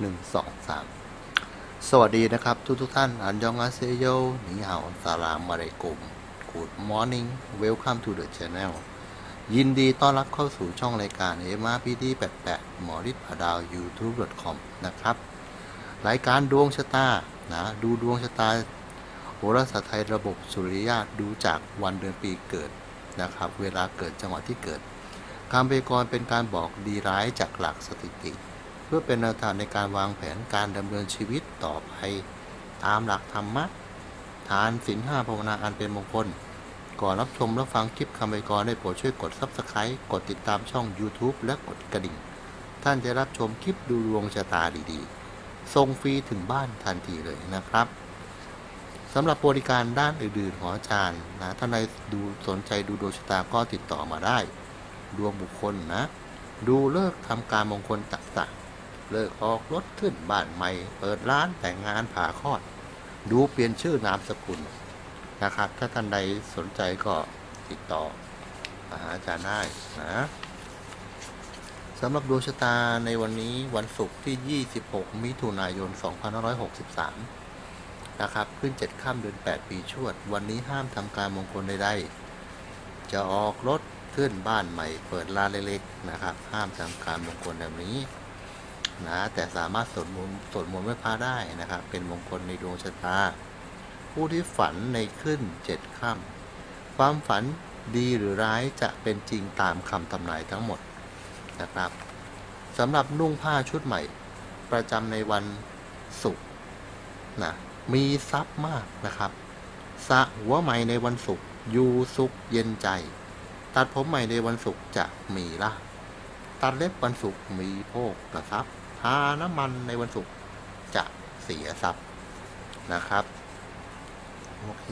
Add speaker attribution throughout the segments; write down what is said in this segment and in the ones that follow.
Speaker 1: หนึ่งสองสามสวัสดีนะครับทุกทุกท่าน อันยองอาเซโยนิฮาวสารามาเรกุม Good morning welcome to the channel ยินดีต้อนรับเข้าสู่ช่องรายการ m r p d 88หมอริศพดาว youtube.com นะครับ รายการดวงชะตา นะ ดูดวงชะตาโหราศาสตร์ไทยระบบสุริยะดูจากวันเดือนปีเกิดนะครับ เวลาเกิดจังหวะที่เกิดคำพยากรณ์เป็นการบอกดีร้ายจากหลักสถิติ เพื่อเป็นแนวทางในการวางแผนการดำเนินชีวิตต่อไปตามหลักธรรมะทานศีลห้าภาวนาอันเป็นมงคล ก่อนรับชมและฟังคลิปคำพยากรได้โปรดช่วยกด Subscribe กดติดตามช่อง YouTube และกดกระดิ่ง ท่านจะรับชมคลิปดูดวงชะตาดีๆ ส่งฟรีถึงบ้านทันทีเลยนะครับสำหรับบริการด้านอื่นๆของอาจารย์นะท่านใดดูสนใจดูดวงชะตาก็ติดต่อมาได้ ดวงบุคคลนะ ดูเลิกทำการมงคลต่างๆ เลิกออกรถขึ้นบ้านใหม่ เปิดร้านแต่งงานผ่าคลอด ดูเปลี่ยนชื่อนามสกุลนะครับ ถ้าท่านใดสนใจก็ติดต่อมาหาอาจารย์ได้นะสำหรับดวงชะตาในวันนี้วันศุกร์ที่ 26 มิถุนายน 2563 นะครับ ขึ้น7ค่ำเดือน 8 ปีชวด วันนี้ห้ามทำการมงคลใดๆ จะออกรถขึ้นบ้านใหม่ เปิดร้านเล็กๆนะครับ ห้ามทำการมงคลแบบนี้ นะแต่สามารถสวดมนต์สวดมนต์ไหว้พระได้นะครับ เป็นมงคลในดวงชะตา ผู้ที่ฝันในขึ้นเจ็ดค่ำความฝันดีหรือร้ายจะเป็นจริงตามคำทำนายทั้งหมดนะครับสำหรับนุ่งผ้าชุดใหม่ ประจำในวันศุกร์นะมีทรัพย์มากนะครับสะหัวใหม่ในวันศุกร์อยู่สุขเย็นใจ ตัดผมใหม่ในวันศุกร์จะมีลาภตัดเล็บวันศุกร์มีโภคทรัพย์าน้ำมันในวันศุกร์จะเสียทรัพย์นะครับ โอเค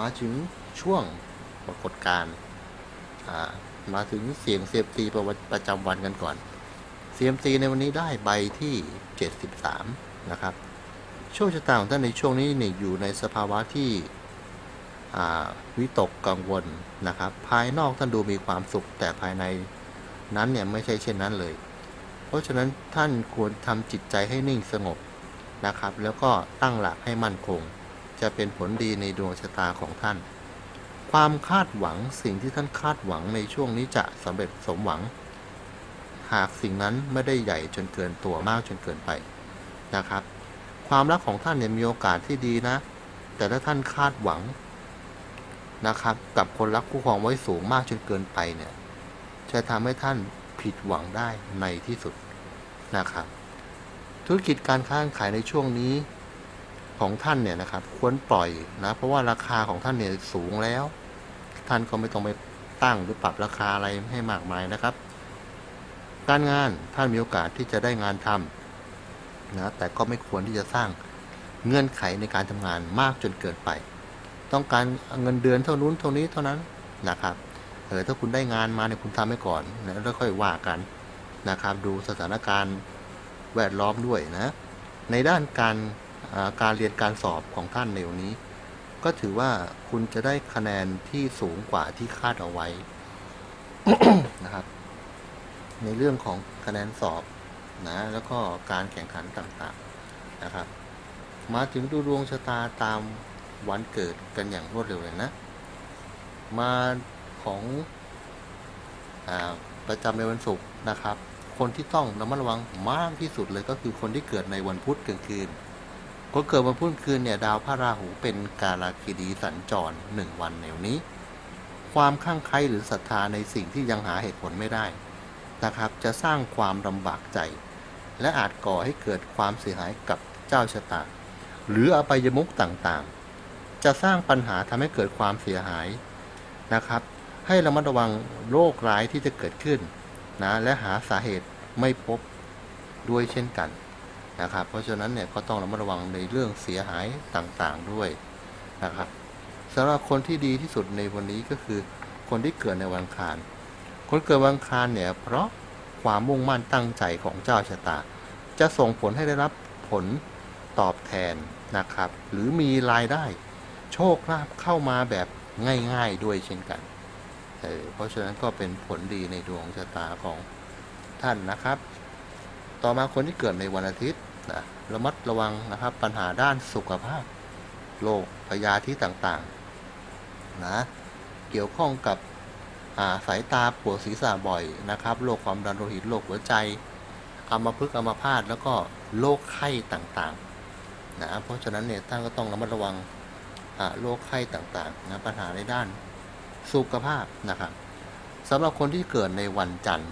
Speaker 1: มาถึงช่วงปรากฏการณ์มาถึงเสียงเซียมซีประวัติประจำวันกันก่อนเซียมซีในวันนี้ได้ใบที่ 73 นะครับ โชคชะตาของท่านในช่วงนี้เนี่ยอยู่ในสภาวะที่วิตกกังวลนะครับ ภายนอกท่านดูมีความสุข แต่ภายในนั้นเนี่ยไม่ใช่เช่นนั้นเลย เพราะฉะนั้นท่านควรทำจิตใจให้นิ่งสงบนะครับ แล้วก็ตั้งหลักให้มั่นคง จะเป็นผลดีในดวงชะตาของท่าน ความคาดหวังสิ่งที่ท่านคาดหวังในช่วงนี้จะสำเร็จสมหวัง หากสิ่งนั้นไม่ได้ใหญ่จนเกินตัวมากจนเกินไปนะครับ ความรักของท่านเนี่ยมีโอกาสที่ดีนะ แต่ถ้าท่านคาดหวังนะครับ กับคนรักคู่ครองไว้สูงมากจนเกินไปเนี่ยจะทำให้ท่าน ผิดหวังได้ในที่สุดนะครับ ธุรกิจการค้าขายในช่วงนี้ของท่านเนี่ยนะครับ ควรปล่อยนะ เพราะว่าราคาของท่านเนี่ยสูงแล้ว ท่านก็ไม่ต้องไปตั้งหรือปรับราคาอะไรให้มากมายนะครับ การงานท่านมีโอกาสที่จะได้งานทำนะแต่ก็ไม่ควรที่จะสร้างเงื่อนไขในการทำงานมากจนเกินไป ต้องการเงินเดือนเท่านู้นเท่านี้เท่านั้นนะครับ เออถ้าคุณได้งานมาเนี่ยคุณทำให้ก่อนนะแล้วค่อยว่ากันนะครับ ดูสถานการณ์แวดล้อมด้วยนะ ในด้านการอ่าการเรียนการสอบของท่านในวันนี้ ก็ถือว่าคุณจะได้คะแนนที่สูงกว่าที่คาดเอาไว้นะครับ ในเรื่องของคะแนนสอบนะ แล้วก็การแข่งขันต่างๆนะครับ มาถึงดูดวงชะตาตามวันเกิดกันอย่างรวดเร็วเลยนะ มา ของอประจำในวันศุกร์นะครับ คนที่ต้องระมัดระวังมากที่สุดเลยก็คือคนที่เกิดในวันพุธกลางคืนคนเกิดวันพุธกลางคืนเนี่ยดาวพระราหูเป็นกาลกิดีสัญจรหนึ่งวันในวันนี้ ความข้างใครหรือศรัทธาในสิ่งที่ยังหาเหตุผลไม่ได้นะครับ จะสร้างความลำบากใจ และอาจก่อให้เกิดความเสียหายกับเจ้าชะตาหรืออภัยมุกต่างๆ จะสร้างปัญหาทำให้เกิดความเสียหายนะครับ ให้ระมัดระวังโรคร้ายที่จะเกิดขึ้นนะและหาสาเหตุไม่พบด้วยเช่นกันนะครับ เพราะฉะนั้นเนี่ยก็ต้องระมัดระวังในเรื่องเสียหายต่างๆด้วยนะครับสำหรับคนที่ดีที่สุดในวันนี้ก็คือ คนที่เกิดในวันอังคาร คนเกิดวันอังคารเนี่ยเพราะความมุ่งมั่นตั้งใจของเจ้าชะตา จะส่งผลให้ได้รับผลตอบแทนนะครับ หรือมีรายได้ โชคลาภเข้ามาแบบง่าย ๆ ด้วยเช่นกัน เเพราะฉะนั้นก็เป็นผลดีในดวงชะตาของท่านนะครับ ต่อมาคนที่เกิดในวันอาทิตย์นะระมัดระวังนะครับ ปัญหาด้านสุขภาพโรคพยาธิต่างๆนะเกี่ยวข้องกับาสายตาปวดศีรษะบ่อยนะครับโรคความดันโลหิตโรคหัวใจอัมพฤกษ์อัมพาตแล้วก็โรคไข้ต่างๆนะเพราะฉะนั้นเนี่ยท่านก็ต้องระมัดระวังโรคไข้ต่างๆนะปัญหาในด้าน สุขภาพนะครับสำหรับคนที่เกิดในวันจันทร์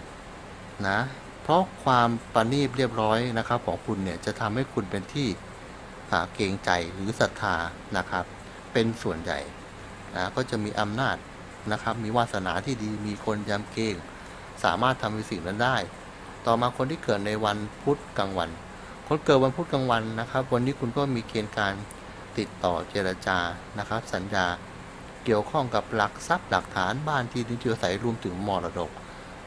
Speaker 1: นะเพราะความประณีตเรียบร้อยนะครับ ของคุณเนี่ยจะทำให้คุณเป็นที่เกรงใจหรือศรัทธานะครับ เป็นส่วนใหญ่นะก็จะมีอำนาจนะครับ มีวาสนาที่ดีมีคนยำเกรงสามารถทำในสิ่งนั้นได้ ต่อมาคนที่เกิดในวันพุธกลางวัน คนเกิดวันพุธกลางวันนะครับ วันนี้คุณก็มีเกณฑ์การติดต่อเจรจานะครับ สัญญา เกี่ยวข้องกับหลักทรัพย์หลักฐานบ้านที่ดินที่อาศัยรวมถึงมรดก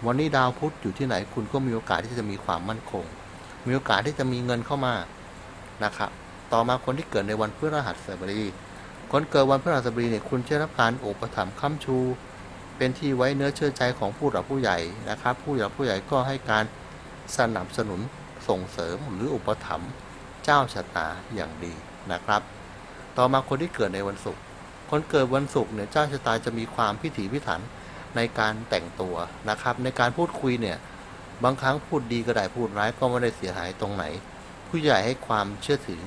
Speaker 1: วันนี้ดาวพุธอยู่ที่ไหนคุณก็มีโอกาสที่จะมีความมั่นคง มีโอกาสที่จะมีเงินเข้ามานะครับต่อมาคนที่เกิดในวันพฤหัสบดีคนเกิดวันพฤหัสบดีเนี่ยคุณจะรับการอุปถัมภ์ค้ำชู เป็นที่ไว้เนื้อเชื่อใจของผู้หลักผู้ใหญ่นะครับ ผู้หลักผู้ใหญ่ก็ให้การสนับสนุนส่งเสริมหรืออุปถัมภ์เจ้าชะตาอย่างดีนะครับ ต่อมาคนที่เกิดในวันศุกร์ คนเกิดวันศุกร์เนี่ยเจ้าชะตาจะมีความพิถีพิถันในการแต่งตัวนะครับ ในการพูดคุยเนี่ยบางครั้งพูดดีก็ได้พูดร้ายก็ไม่ได้เสียหายตรงไหน ผู้ใหญ่ให้ความเชื่อถือ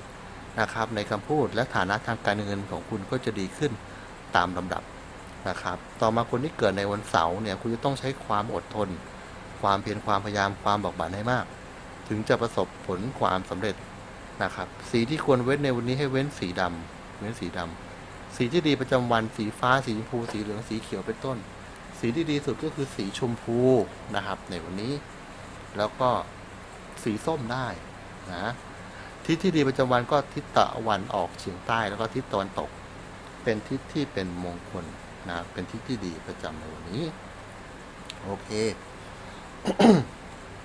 Speaker 1: นะครับ ในคำพูดและฐานะทางการเงินของคุณก็จะดีขึ้นตามลำดับนะครับ ต่อมาคนที่เกิดในวันเสาร์เนี่ยคุณจะต้องใช้ความอดทน ความเพียรความพยายามความบอกบันให้มาก ถึงจะประสบผลความสำเร็จนะครับ สีที่ควรเว้นในวันนี้ให้เว้นสีดำเว้นสีดำ สีที่ดีประจำวันสีฟ้าสีชมพูสีเหลืองสีเขียวเป็นต้น สีที่ดีสุดก็คือสีชมพูนะครับ ในวันนี้ แล้วก็สีส้มได้นะทิศที่ดีประจำวันก็ทิศตะวันออกเฉียงใต้แล้วก็ทิศตะวันตก เป็นทิศที่เป็นมงคลนะเป็นทิศที่ดีประจำในวันนี้ โอเค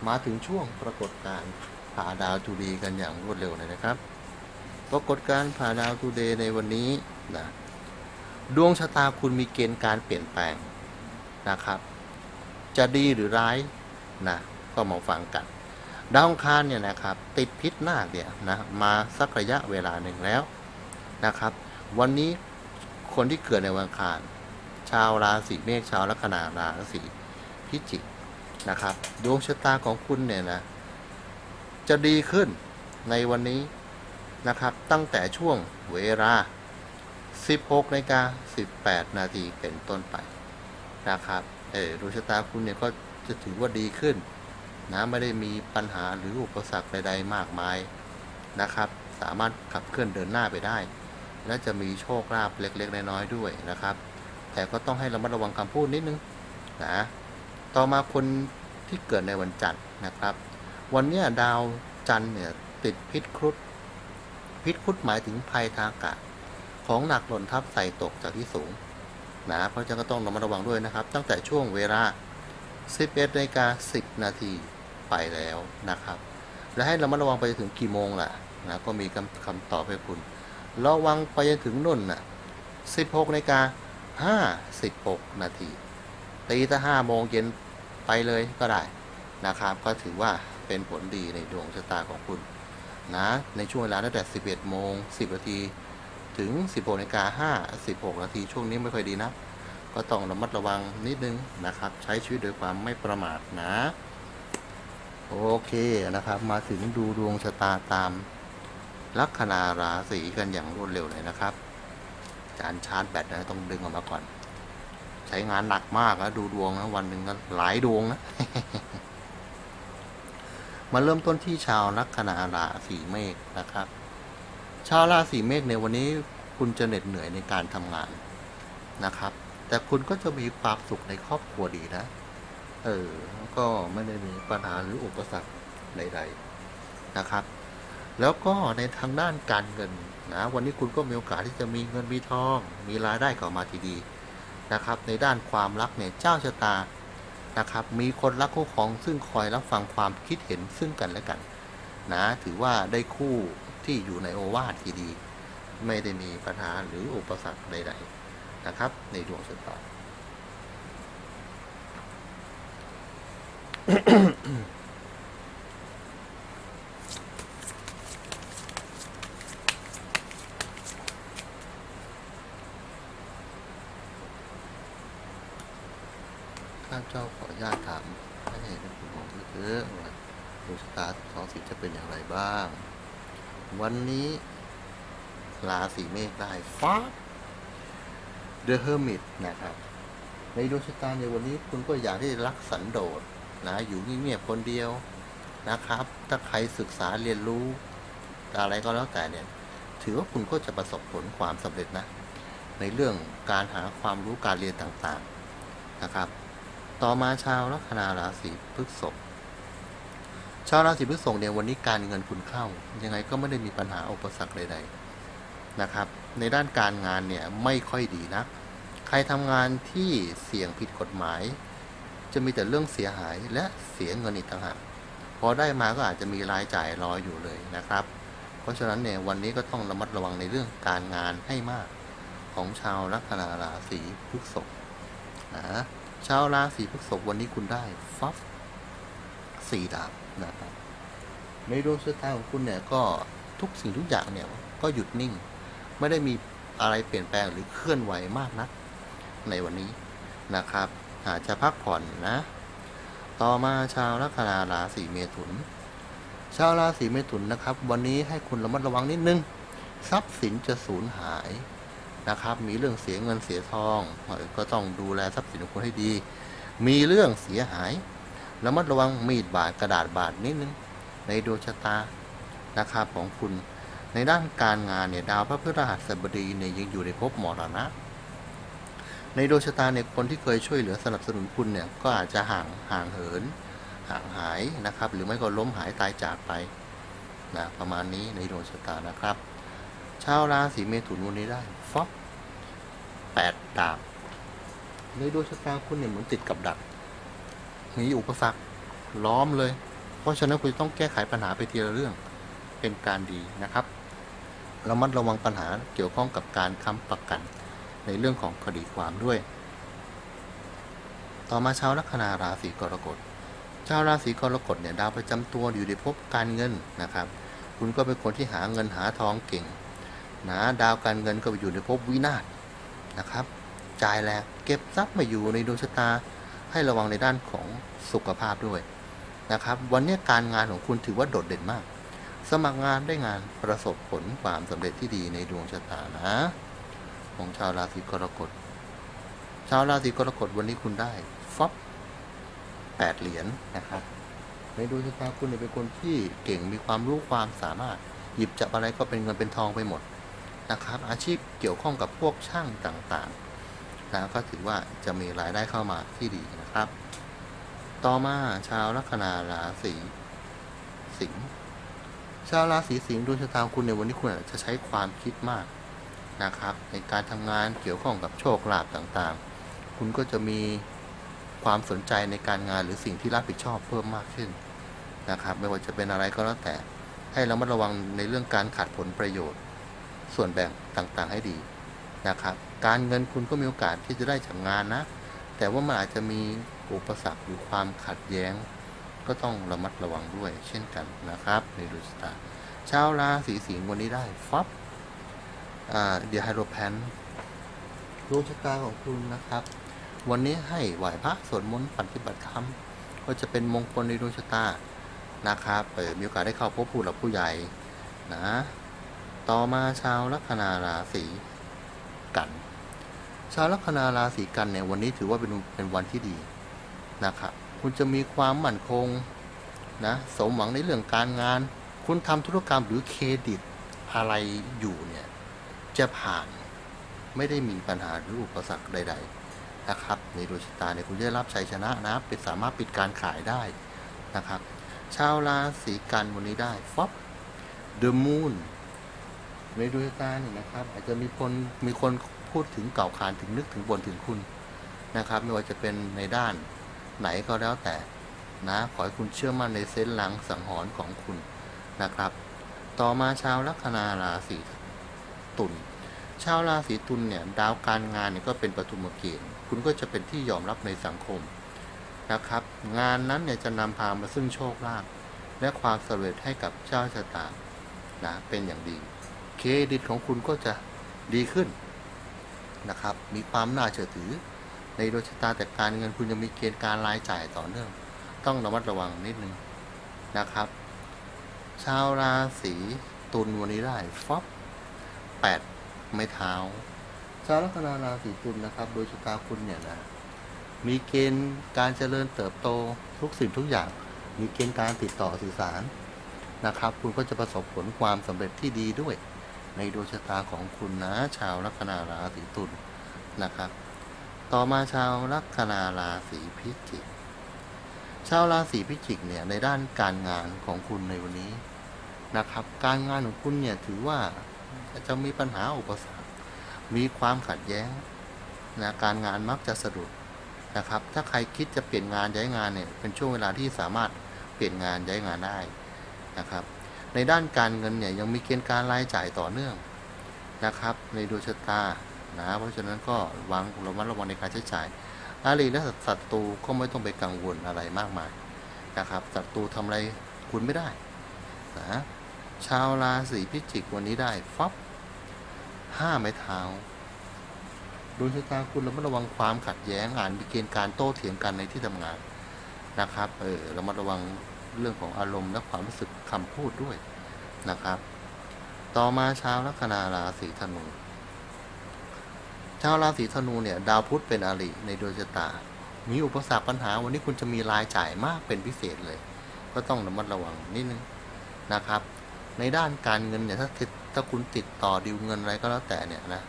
Speaker 1: มาถึงช่วงปรากฏการณ์ผ่าดาวทูดีกันอย่างรวดเร็วเลยนะครับ ปรากฏการณ์ผ่าดาวทูเดย์ในวันนี้ นะดวงชะตาคุณมีเกณฑ์การเปลี่ยนแปลงนะครับ จะดีหรือร้ายนะก็มาฟังกันดาวองคารเนี่ยนะครับ ติดพิษนาคเนี่ยนะมาสักระยะเวลาหนึ่งแล้วนะครับ วันนี้คนที่เกิดในวันคาร ชาวราศีเมษชาวลัคนาราศีพิจิกนะครับ ดวงชะตาของคุณเนี่ยนะจะดีขึ้นในวันนี้นะครับ ตั้งแต่ช่วงเวลา 16นาฬิกา18 นาทีเป็นต้นไปนะครับ เออดวงชะตาคุณเนี่ยก็จะถือว่าดีขึ้นนะไม่ได้มีปัญหาหรืออุปสรรคใดๆมากมายนะครับ สามารถขับเคลื่อนเดินหน้าไปได้ และจะมีโชคลาภเล็กๆ น้อยๆด้วยนะครับ แต่ก็ต้องให้ระมัดระวังคำพูดนิดนึงนะต่อมาคนที่เกิดในวันจันทร์นะครับ วันเนี้ยดาวจันทร์เนี่ยติดพิษครุฑพิษครุฑหมายถึงภัยทางอากาศ ของหนักหล่นทับใส่ตกจากที่สูงนะเพราะฉะนั้นก็ต้องระมัดระวังด้วยนะครับ ตั้งแต่ช่วงเวลา 11นาฬิกา10 นาทีไปแล้วนะครับ และให้ระมัดระวังไปจนถึงกี่โมงล่ะนะก็มีคำคำตอบให้คุณ ระวังไปจนถึงนุ่นน่ะ16นาฬิกา56 นาทีตีถ้า5โมงเย็นไปเลยก็ได้นะครับ ก็ถือว่าเป็นผลดีในดวงชะตาของคุณนะในช่วงเวลาตั้งแต่ 11 โมง 10 นาที ถึง 16นาฬิกา5 16นาทีช่วงนี้ไม่ค่อยดีนะ ก็ต้องระมัดระวังนิดนึงนะครับ ใช้ชีวิตโดยความไม่ประมาทนะ โอเคนะครับ มาถึงดูดวงชะตาตามลัคนาราศีกันอย่างรวดเร็วเลยนะครับจานชาร์จแบตนะต้องดึงออกมาก่อน ใช้งานหนักมากนะดูดวงนะวันหนึ่งก็หลายดวงนะ มาเริ่มต้นที่ชาวลัคนาราศีเมษนะครับ ชาวราศีเมษในวันนี้คุณจะเหน็ดเหนื่อยในการทำงานนะครับ แต่คุณก็จะมีความสุขในครอบครัวดีนะ เออ ก็ไม่ได้มีปัญหาหรืออุปสรรคใดๆนะครับ แล้วก็ในทางด้านการเงินนะวันนี้คุณก็มีโอกาสที่จะมีเงินมีทอง มีรายได้เข้ามาทีดีนะครับ ในด้านความรักเนี่ยเจ้าชะตานะครับ มีคนรักคู่ครองซึ่งคอยรับฟังความคิดเห็นซึ่งกันและกันนะถือว่าได้คู่ ที่อยู่ในโอวาทที่ดี ไม่ได้มีปัญหาหรืออุปสรรคใด ๆ นะครับ ในดวงชะตาข้าเจ้าขออนุญาตถามให้ในคุณหมอด้วยเถอะว่าดวงชะตาสองสีจะเป็นอย่างไรบ้าง วันนี้ราศีเมษได้ ฟ้า The Hermit นะครับ ในดวงชะตาในวันนี้คุณก็อยากที่รักสันโดษนะอยู่เงียบๆคนเดียวนะครับ ถ้าใครศึกษาเรียนรู้อะไรก็แล้วแต่เนี่ย ถือว่าคุณก็จะประสบผลความสำเร็จนะ ในเรื่องการหาความรู้การเรียนต่างๆนะครับ ต่อมาชาวลัคนาราศีพฤษภชาวราศีพฤษภเนี่ยวันนี้การเงินคุณเข้า ยังไงก็ไม่ได้มีปัญหาอุปสรรคใดๆนะครับ ในด้านการงานเนี่ยไม่ค่อยดีนะใครทำงานที่เสี่ยงผิดกฎหมาย จะมีแต่เรื่องเสียหายและเสียเงินอีกต่างหากพอได้มาก็อาจจะมีรายจ่ายรออยู่เลยนะครับ เพราะฉะนั้นเนี่ยวันนี้ก็ต้องระมัดระวังในเรื่องการงานให้มากของชาวลัคนาราศีพฤษภนะชาวราศีพฤษภวันนี้คุณได้ฟับสี่ดาบนะครับในดวงชะตาของคุณเนี่ยก็ทุกสิ่งทุกอย่างเนี่ยก็หยุดนิ่ง ไม่ได้มีอะไรเปลี่ยนแปลงหรือเคลื่อนไหวมากนักในวันนี้นะครับ อาจจะพักผ่อนนะ ต่อมาชาวลัคนาราศีเมถุน ชาวราศีเมถุนนะครับ วันนี้ให้คุณระมัดระวังนิดนึง ทรัพย์สินจะสูญหายนะครับ มีเรื่องเสียเงินเสียทองก็ต้องดูแลทรัพย์สินของคุณให้ดี มีเรื่องเสียหายระมัดระวังมีดบาดกระดาษบาดนิดนึงในดวงชะตานะครับของคุณ ในด้านการงานเนี่ยดาวพระพฤหัสบดีเนี่ยยังอยู่ในภพมรณะ ในดวงชะตาเนี่ยคนที่เคยช่วยเหลือสนับสนุนคุณเนี่ยก็อาจจะห่างห่างเหิน ห่างหายนะครับ หรือไม่ก็ล้มหายตายจากไปนะประมาณนี้ในดวงชะตานะครับชาวราศีเมถุนวันนี้ได้ฟอบแปดดาบในดวงชะตาคุณเนี่ยเหมือนติดกับดัก มีอุปสรรคล้อมเลย เพราะฉะนั้นคุณต้องแก้ไขปัญหาไปทีละเรื่องเป็นการดีนะครับ ระมัดระวังปัญหาเกี่ยวข้องกับการค้ำประกันในเรื่องของคดีความด้วย ต่อมาชาวลัคนาราศีกรกฎชาวราศีกรกฎเนี่ยดาวประจำตัวอยู่ในภพการเงินนะครับ คุณก็เป็นคนที่หาเงินหาทองเก่งนะดาวการเงินก็ไปอยู่ในภพวินาศนะครับ จ่ายแลกเก็บทรัพย์มาอยู่ในดวงชะตาให้ระวังในด้านของสุขภาพด้วยนะครับ วันนี้การงานของคุณถือว่าโดดเด่นมาก สมัครงานได้งานประสบผลความสำเร็จที่ดีในดวงชะตานะของชาวราศีกรกฎ ชาวราศีกรกฎวันนี้คุณได้ฟอบแปดเหรียญนะครับ ในดวงชะตาคุณเป็นคนที่เก่งมีความรู้ความสามารถ หยิบจับอะไรก็เป็นเงินเป็นทองไปหมดนะครับ อาชีพเกี่ยวข้องกับพวกช่างต่างๆนะก็ถือว่าจะมีรายได้เข้ามาที่ดีนะครับ ต่อมาชาวลัคนาราศี ชาวราศีสิงห์ดวงชะตาคุณในวันนี้คุณอาจจะใช้ความคิดมากนะครับ ในการทำงานเกี่ยวข้องกับโชคลาภต่างๆ คุณก็จะมีความสนใจในการงานหรือสิ่งที่รับผิดชอบเพิ่มมากขึ้นนะครับ ไม่ว่าจะเป็นอะไรก็แล้วแต่ ให้เรามาระวังในเรื่องการขาดผลประโยชน์ ส่วนแบ่งต่างๆให้ดีนะครับ การเงินคุณก็มีโอกาสที่จะได้จากงานนะ แต่ว่ามันอาจจะมีอุปสรรคหรือความขัดแย้ง ก็ต้องระมัดระวังด้วยเช่นกันนะครับในดวงชะตาชาวราศีสิงห์วันนี้ได้ฟับเดียไฮโดรแพนดวงชะตาของคุณนะครับ วันนี้ให้ไหวพระสวดมนต์ปฏิบัติธรรมก็จะเป็นมงคลในดวงชะตานะครับเปิดมีโอกาสได้เข้าพบผู้หลักผู้ใหญ่นะต่อมาชาวลัคนาราศีกัน ชาวลัคนาราศีกันเนี่ยวันนี้ถือว่าเป็นเป็นวันที่ดีนะครับ คุณจะมีความมั่นคงนะสมหวังในเรื่องการงาน คุณทำธุรกรรมหรือเครดิตอะไรอยู่เนี่ยจะผ่านไม่ได้มีปัญหาหรืออุปสรรคใด ๆ นะครับ ในดวงชะตาเนี่ยคุณจะได้รับชัยชนะนะเป็นสามารถปิดการขายได้นะครับ ชาวราศีกันวันนี้ได้ฟอบ The Moon ในดวงชะตาเนี่ยนะครับ อาจจะมีคนมีคนพูดถึงเก่าขานถึงนึกถึงบนถึงคุณนะครับ ไม่ว่าจะเป็นในด้าน ไหนก็แล้วแต่นะขอให้คุณเชื่อมั่นในเส้นหลังสังหรณ์ของคุณนะครับ ต่อมาชาวลัคนาราศีตุลชาวราศีตุลเนี่ยดาวการงานเนี่ยก็เป็นปฐุมเกณฑ์คุณก็จะเป็นที่ยอมรับในสังคมนะครับ งานนั้นเนี่ยจะนำพามาซึ่งโชคลาภและความสำเร็จให้กับเจ้าชะตานะเป็นอย่างดี เครดิตของคุณก็จะดีขึ้นนะครับ มีความน่าเชื่อถือ ในดวงชะตาแต่การเงินคุณยังมีเกณฑ์การรายจ่ายต่อเนื่อง ต้องระมัดระวังนิดนึงนะครับ ชาวราศีตุลวันนี้ได้ฟอบแปดไม้เท้า ชาวลัคนาราศีตุลนะครับ โดยชะตาคุณเนี่ยนะ มีเกณฑ์การเจริญเติบโตทุกสิ่งทุกอย่าง มีเกณฑ์การติดต่อสื่อสารนะครับ คุณก็จะประสบผลความสำเร็จที่ดีด้วย ในดวงชะตาของคุณนะ ชาวลัคนาราศีตุลนะครับ ต่อมาชาวลัคนาราศีพิจิก ชาวราศีพิจิกเนี่ยในด้านการงานของคุณในวันนี้นะครับ การงานของคุณเนี่ยถือว่าจะมีปัญหาอุปสรรค มีความขัดแย้งนะการงานมักจะสะดุดนะครับ ถ้าใครคิดจะเปลี่ยนงานย้ายงานเนี่ยเป็นช่วงเวลาที่สามารถเปลี่ยนงานย้ายงานได้นะครับ ในด้านการเงินเนี่ยยังมีเกณฑ์การรายจ่ายต่อเนื่องนะครับ ในดวงชะตา นะเพราะฉะนั้นก็วางระมัดระวังในการใช้จ่าย อารีและศัตรูก็ไม่ต้องไปกังวลอะไรมากมายนะครับศัตรูทำอะไรคุณไม่ได้นะชาวราศีพิจิกวันนี้ได้ฟับห้าไม้เท้าดวงชะตาคุณระมัดระวังความขัดแย้งอ่านมีเกณฑ์การโต้เถียงกันในที่ทำงานนะครับเออระมัดระวังเรื่องของอารมณ์และความรู้สึกคำพูดด้วยนะครับ ต่อมาชาวลัคนาราศีธนู ชาวราศีธนูเนี่ยดาวพุธเป็นอริในดวงชะตา มีอุปสรรคปัญหาวันนี้คุณจะมีรายจ่ายมากเป็นพิเศษเลย ก็ต้องระมัดระวังนิดนึงนะครับ ในด้านการเงินเนี่ยถ้าติดถ้าคุณติดต่อดิวเงินอะไรก็แล้วแต่เนี่ยนะ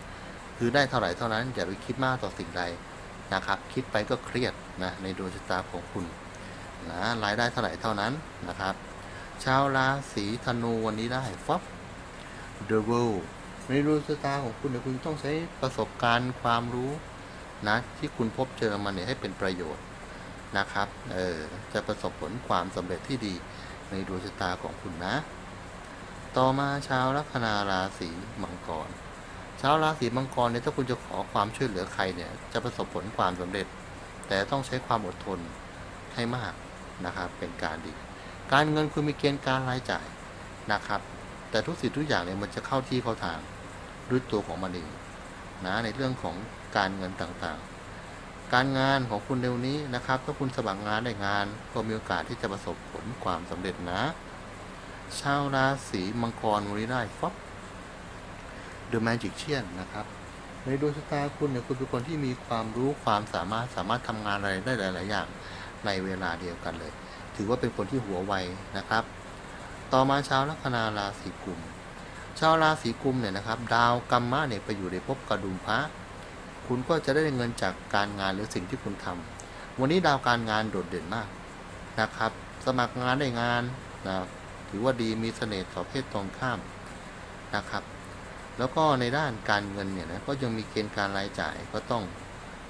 Speaker 1: คือได้เท่าไหร่เท่านั้นอย่าไปคิดมากต่อสิ่งใดนะครับ คิดไปก็เครียดนะในดวงชะตาของคุณนะรายได้เท่าไหร่เท่านั้นนะครับ ชาวราศีธนูวันนี้ได้ฟับ The World ในดวงชะตาของคุณเนี่ยคุณต้องใช้ประสบการณ์ความรู้นะที่คุณพบเจอมาเนี่ยให้เป็นประโยชน์นะครับ เออจะประสบผลความสำเร็จที่ดีในดวงชะตาของคุณนะ ต่อมาชาวลัคนาราศีมังกร ชาวราศีมังกรเนี่ยถ้าคุณจะขอความช่วยเหลือใครเนี่ยจะประสบผลความสำเร็จ แต่ต้องใช้ความอดทนให้มากนะครับ เป็นการดี การเงินคุณมีเกณฑ์การรายจ่ายนะครับ แต่ทุกสิ่งทุกอย่างเนี่ยมันจะเข้าที่เข้าทาง ด้วยตัวของมันเองนะในเรื่องของการเงินต่างๆ การงานของคุณเร็วนี้นะครับ ถ้าคุณสมัครงานได้งาน ก็มีโอกาสที่จะประสบผลความสำเร็จนะ ชาวราศีมังกรวันนี้ได้ฟอบ The Magician นนะครับในดวงชะตาคุณเนี่ยคุณเป็นคนที่มีความรู้ความสามารถสามารถทำงานอะไรได้หลาย ๆ อย่างในเวลาเดียวกันเลย ถือว่าเป็นคนที่หัวไวนะครับ ต่อมาชาวลัคนาราศีกุม ชาวราศีกุมเนี่ยนะครับ ดาวกัมมะเนี่ยไปอยู่ในภพกระดุมพระ คุณก็จะได้เงินจากการงานหรือสิ่งที่คุณทำวันนี้ดาวการงานโดดเด่นมากนะครับ สมัครงานได้งานนะถือว่าดีมีเสน่ห์ต่อเพศตรงข้ามนะครับ แล้วก็ในด้านการเงินเนี่ยนะก็ยังมีเกณฑ์การรายจ่ายก็ต้อง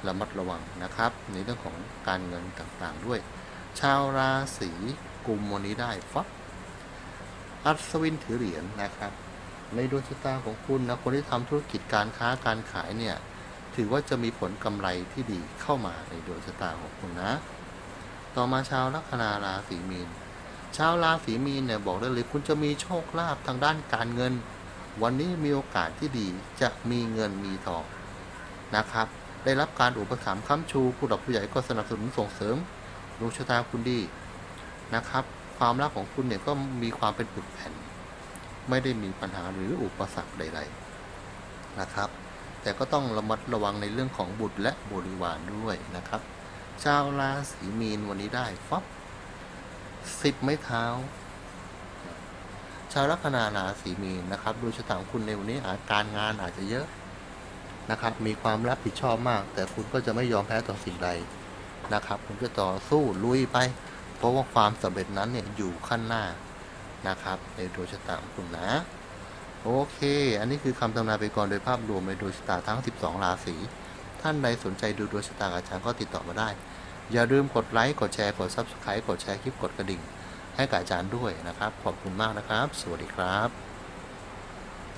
Speaker 1: ระมัดระวังนะครับ ในเรื่องของการเงินต่างๆด้วย ชาวราศีกุมวันนี้ได้ฟักอัศวินถือเหรียญนะครับ ในดวงชะตาของคุณนะคนที่ทำธุรกิจการค้าการขายเนี่ยถือว่าจะมีผลกำไรที่ดีเข้ามาในดวงชะตาของคุณนะ ต่อมาชาวลัคนาราศีมีน ชาวราศีมีนเนี่ยบอกได้เลยคุณจะมีโชคลาภทางด้านการเงิน วันนี้มีโอกาสที่ดีจะมีเงินมีทองนะครับ ได้รับการอุปถัมภ์ค้ำชูผู้หลักผู้ใหญ่ก็สนับสนุนส่งเสริมดวงชะตาคุณดีนะครับ ความรักของคุณเนี่ยก็มีความเป็นปึกแผ่น ไม่ได้มีปัญหาหรืออุปสรรคใด ๆนะครับ แต่ก็ต้องระมัดระวังในเรื่องของบุตรและบริวารด้วยนะครับชาวราศีมีนวันนี้ได้ฟับสิบไม้เท้า ชาวลัคนาราศีมีนนะครับดวงชะตาของคุณในวันนี้อาการงานอาจจะเยอะนะครับ มีความรับผิดชอบมาก แต่คุณก็จะไม่ยอมแพ้ต่อสิ่งใดนะครับ คุณก็ต่อสู้ลุยไป เพราะว่าความสำเร็จนั้นเนี่ยอยู่ขั้นหน้า นะครับในดวงชะตาของคุณนะ โอเค อันนี้คือคำทำนายไปก่อนโดยภาพรวมในดวงชะตาทั้ง 12 ราศี ท่านใดสนใจดูดวงชะตาอาจารย์ก็ติดต่อมาได้ อย่าลืมกดไลค์ กดแชร์ กด Subscribe กดแชร์คลิป กดกระดิ่ง ให้กับอาจารย์ด้วยนะครับ ขอบคุณมากนะครับ สวัสดีครับ